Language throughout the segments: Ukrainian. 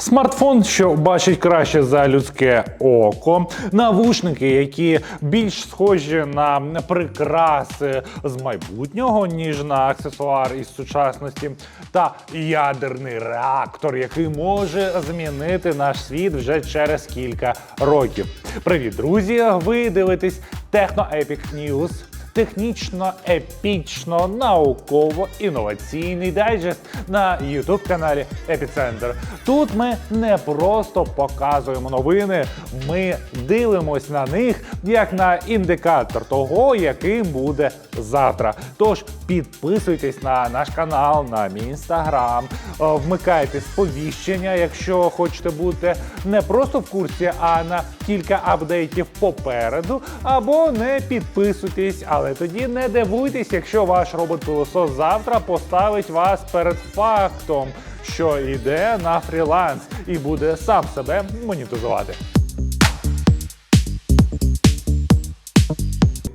Смартфон, що бачить краще за людське око, навушники, які більш схожі на прикраси з майбутнього, ніж на аксесуар із сучасності, та ядерний реактор, який може змінити наш світ вже через кілька років. Привіт, друзі! Ви дивитесь Techno Epic News. Технічно, епічно, науково інноваційний дайджест на youtube каналі Епіцентр. Тут ми не просто показуємо новини, ми дивимось на них як на індикатор того, яким буде завтра. Тож підписуйтесь на наш канал, на мій інстаграм, е, вмикайте сповіщення, якщо хочете бути не просто в курсі, а на кілька апдейтів попереду, або не підписуйтесь, але тоді не дивуйтесь, якщо ваш робот-пилосос завтра поставить вас перед фактом, що йде на фріланс і буде сам себе монетизувати.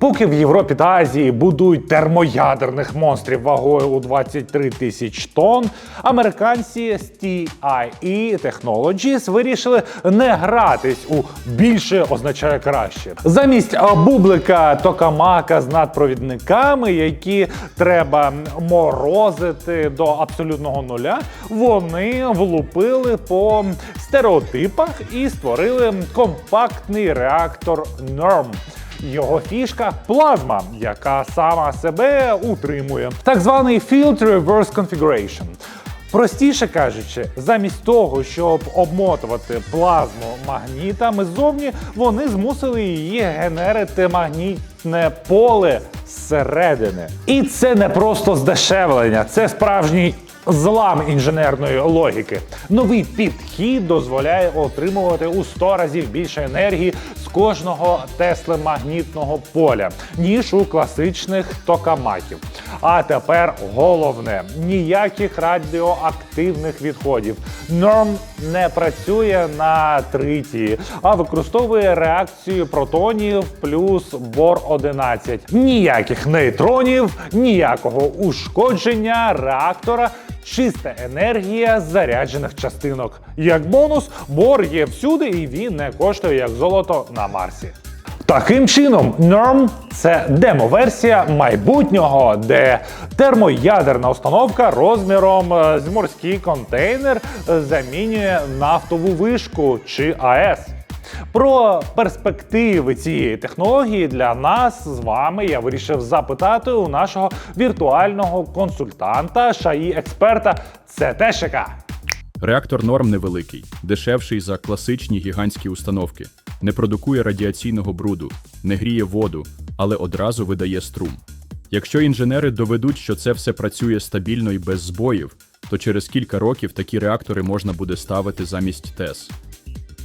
Поки в Європі та Азії будують термоядерних монстрів вагою у 23 тисяч тонн, американці з TIE Technologies вирішили не гратись у більше означає краще. Замість бублика токамака з надпровідниками, які треба морозити до абсолютного нуля, вони влупили по стереотипах і створили компактний реактор NERM. Його фішка плазма, яка сама себе утримує. Так званий Field Reverse Configuration. Простіше кажучи, замість того, щоб обмотувати плазму магнітами ззовні, вони змусили її генерити магнітне поле зсередини. І це не просто здешевлення, це справжній злам інженерної логіки. Новий підхід дозволяє отримувати у 100 разів більше енергії з кожного тесли магнітного поля, ніж у класичних токамаків. А тепер головне: ніяких радіоактивних відходів. Норм не працює на тритії, а використовує реакцію протонів плюс бор 11. Ніяких нейтронів, ніякого ушкодження реактора. Чиста енергія заряджених частинок. Як бонус, бор є всюди і він не коштує як золото на Марсі. Таким чином, NERM – це демо-версія майбутнього, де термоядерна установка розміром е, з морський контейнер е, замінює нафтову вишку чи АЕС. Про перспективи цієї технології для нас з вами я вирішив запитати у нашого віртуального консультанта, шаї експерта ЦТШК. Реактор норм невеликий, дешевший за класичні гігантські установки, не продукує радіаційного бруду, не гріє воду, але одразу видає струм. Якщо інженери доведуть, що це все працює стабільно і без збоїв, то через кілька років такі реактори можна буде ставити замість ТЕС.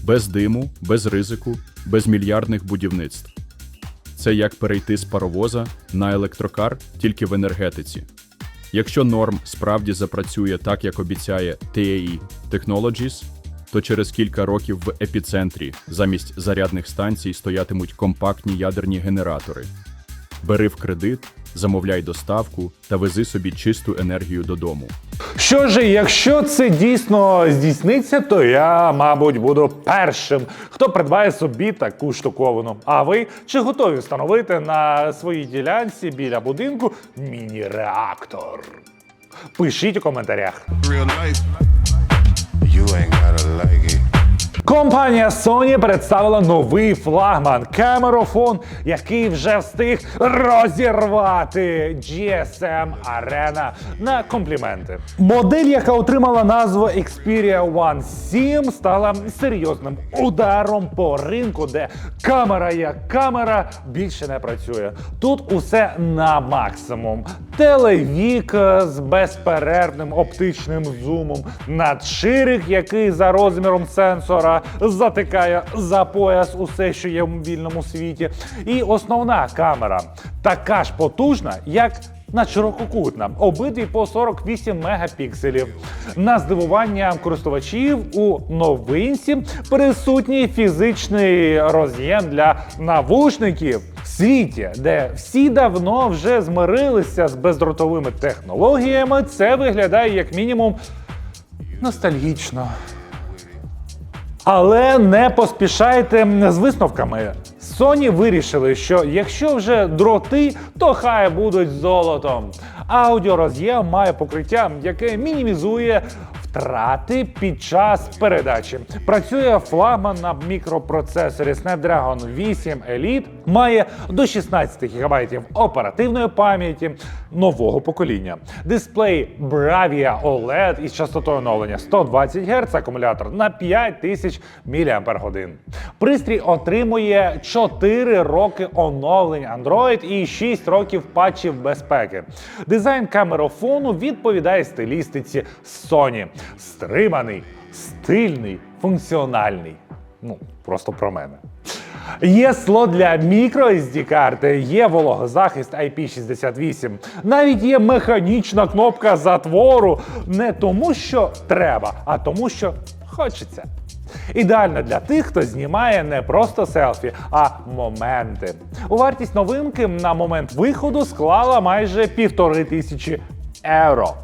Без диму, без ризику, без мільярдних будівництв. Це як перейти з паровоза на електрокар тільки в енергетиці. Якщо норм справді запрацює так, як обіцяє TAE Technologies, то через кілька років в епіцентрі замість зарядних станцій стоятимуть компактні ядерні генератори. Бери в кредит, замовляй доставку та вези собі чисту енергію додому. Що ж, якщо це дійсно здійсниться, то я, мабуть, буду першим, хто придбає собі таку штуковину. А ви чи готові встановити на своїй ділянці біля будинку міні-реактор? Пишіть у коментарях. real life. You ain't gotta like it. Компанія Sony представила новий флагман камерофон, який вже встиг розірвати GSM Arena на компліменти. Модель, яка отримала назву Xperia One 7, стала серйозним ударом по ринку, де камера як камера більше не працює. Тут усе на максимум. Телевік з безперервним оптичним зумом, надширик, який за розміром сенсора затикає за пояс усе, що є в вільному світі. І основна камера така ж потужна, як на ширококутна, обидві по 48 мегапікселів. На здивування користувачів у новинці присутній фізичний роз'єм для навушників. В світі, де всі давно вже змирилися з бездротовими технологіями, це виглядає як мінімум ностальгічно. Але не поспішайте з висновками. Sony вирішили, що якщо вже дроти, то хай будуть золотом. Аудіороз'єм має покриття, яке мінімізує втрати під час передачі. Працює флагман на мікропроцесорі Snapdragon 8 Elite, має до 16 ГБ оперативної пам'яті нового покоління. Дисплей Bravia OLED із частотою оновлення 120 Гц, акумулятор на 5000 мАч. Пристрій отримує 4 роки оновлень Android і 6 років патчів безпеки. Дизайн камерофону відповідає стилістиці Sony. Стриманий, стильний, функціональний. Ну, просто про мене. Є слот для мікро SD карти, є вологозахист IP68. Навіть є механічна кнопка затвору не тому, що треба, а тому, що хочеться. Ідеально для тих, хто знімає не просто селфі, а моменти. У вартість новинки на момент виходу склала майже півтори тисячі Евро.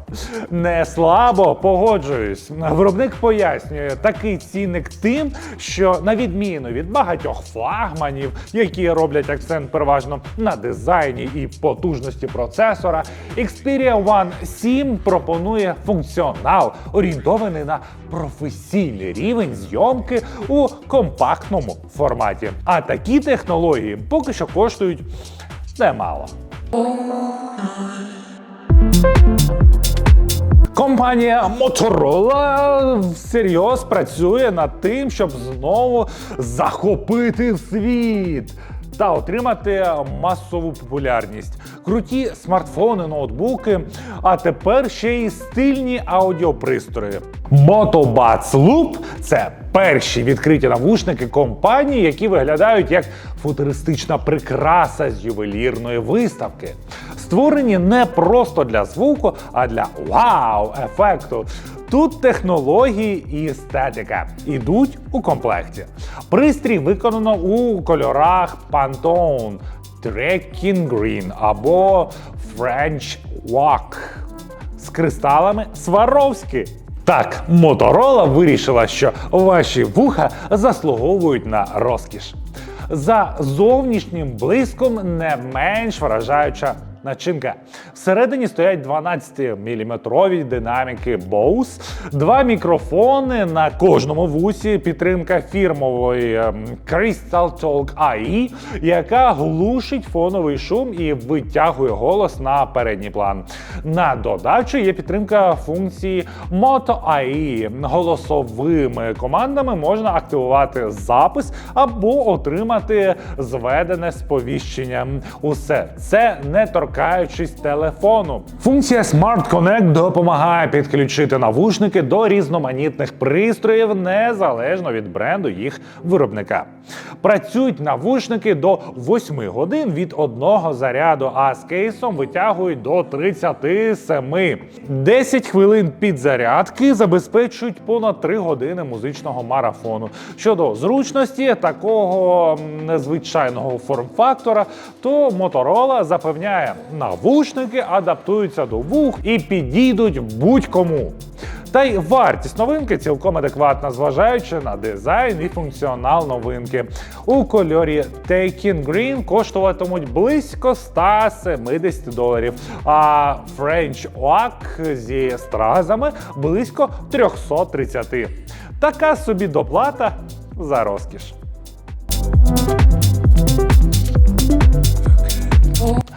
Не слабо погоджуюсь. Виробник пояснює такий цінник тим, що на відміну від багатьох флагманів, які роблять акцент переважно на дизайні і потужності процесора, Xperia One 7 пропонує функціонал, орієнтований на професійний рівень зйомки у компактному форматі. А такі технології поки що коштують немало. Компанія Motorola всерйоз працює над тим, щоб знову захопити світ та отримати масову популярність. Круті смартфони, ноутбуки, а тепер ще й стильні аудіопристрої. Motobuds Loop – це перші відкриті навушники компанії, які виглядають як футуристична прикраса з ювелірної виставки. Створені не просто для звуку, а для вау-ефекту. Тут технології і естетика ідуть у комплекті. Пристрій виконано у кольорах Pantone, Trekking Green або French Walk з кристалами Сваровські. Так, Моторола вирішила, що ваші вуха заслуговують на розкіш. За зовнішнім блиском не менш вражаюча начинка. Всередині стоять 12-мм динаміки Bose, два мікрофони на кожному вусі, підтримка фірмової ем, Crystal Talk AI, яка глушить фоновий шум і витягує голос на передній план. На додачу є підтримка функції Moto AI. Голосовими командами можна активувати запис або отримати зведене сповіщення. Усе це не торкаючись телефону. Функція Smart Connect допомагає підключити навушники до різноманітних пристроїв незалежно від бренду їх виробника. Працюють навушники до 8 годин від одного заряду, а з кейсом витягують до 37. 10 хвилин підзарядки забезпечують понад 3 години музичного марафону. Щодо зручності такого незвичайного форм-фактора, то Motorola запевняє, навушники адаптуються до вух і підійдуть будь-кому. Та й вартість новинки цілком адекватна, зважаючи на дизайн і функціонал новинки. У кольорі Taking Green коштуватимуть близько 170 доларів, а French Oak зі стразами близько 330. Така собі доплата за розкіш.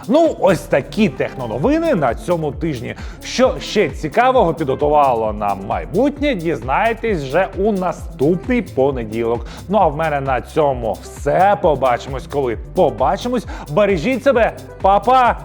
Ну, ось такі техноновини на цьому тижні. Що ще цікавого підготувало нам майбутнє, дізнаєтесь вже у наступний понеділок. Ну а в мене на цьому все. Побачимось, коли побачимось. Бережіть себе, Па-па!